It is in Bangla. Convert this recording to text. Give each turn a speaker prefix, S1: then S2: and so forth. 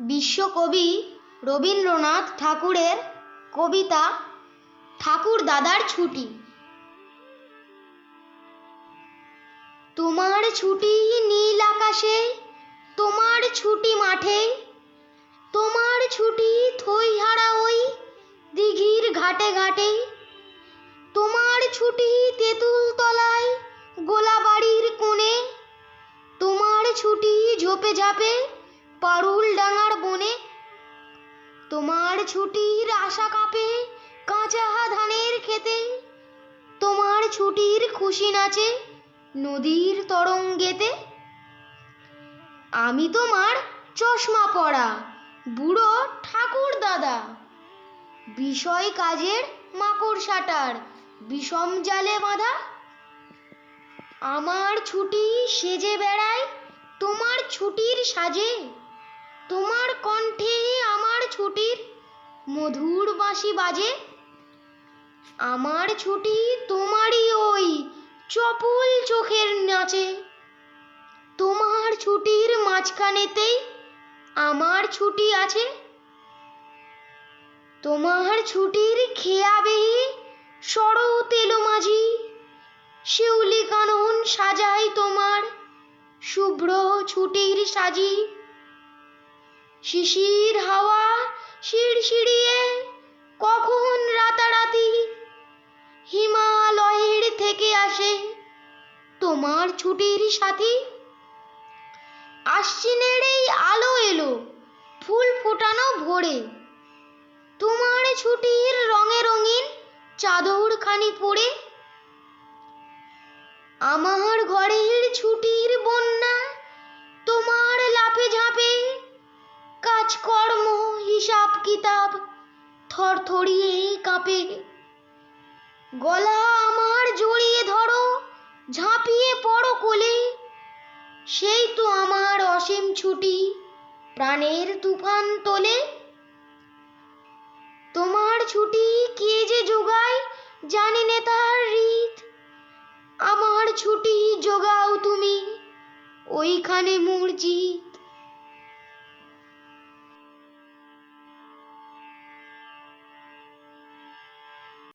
S1: বিশ্বকবি রবীন্দ্রনাথ ঠাকুরের কবিতা ঠাকুর দাদার ছুটি। তোমার ছুটি নীল আকাশে, তোমার ছুটি মাঠে, তোমার ছুটি থইহারা ওই দিঘির ঘাটে ঘাটে। তোমার ছুটি তেঁতুল তলায় গোলাবাড়ির কোণে, তোমার ছুটি ঝোপে ঝাপে পারুল ডাঙার বনে। তোমার ছুটির আশা কাপে কাঁচা ধানের খেতে তোমার ছুটির খুশি নাচে নদীর তরঙ্গেতে। আমি তোমার চশমা পড়া বুড়ো ঠাকুর দাদা। বিষয় কাজের মাকড় সাটার বিষম জালে বাঁধা। আমার ছুটি সেজে বেড়ায় তোমার ছুটির সাজে। তোমার কণ্ঠে আমার ছুটির মধুর বাঁশি বাজে। আমার ছুটি তোমারই ওই চপল চোখের নাচে। তোমার ছুটির মাঝখানেতেই আমার ছুটি আছে। তোমার ছুটির খেয়াবেহি সরো তেলো মাঝি। শিউলি কানন সাজাই তোমার শুভ্র ছুটির সাজি। শিশির হাওয়া শিরশিরিয়ে কখন রাতারাতি? হিমালয়ের থেকে আসে তোমার ছুটির সাথী? আশ্বিনের এই আলো এলো, ফুল ফোটানো ভোরে। তোমার ছুটির রঙে রঙিন চাদর খানি পরে। আমার ঘরের ছুটির কাজকর্ম হিসাব কিতাব থরথরিয়ে কাঁপে। গলা আমার জড়িয়ে ধরো, ঝাঁপিয়ে পড়ো কোলে। সেই তো আমার অসীম ছুটি, প্রাণের তুফান তোলে। তোমার ছুটি কে যে যোগায় জানি নে তার রীত। আমার ছুটি যোগাও তুমি, ওইখানে মূর্জি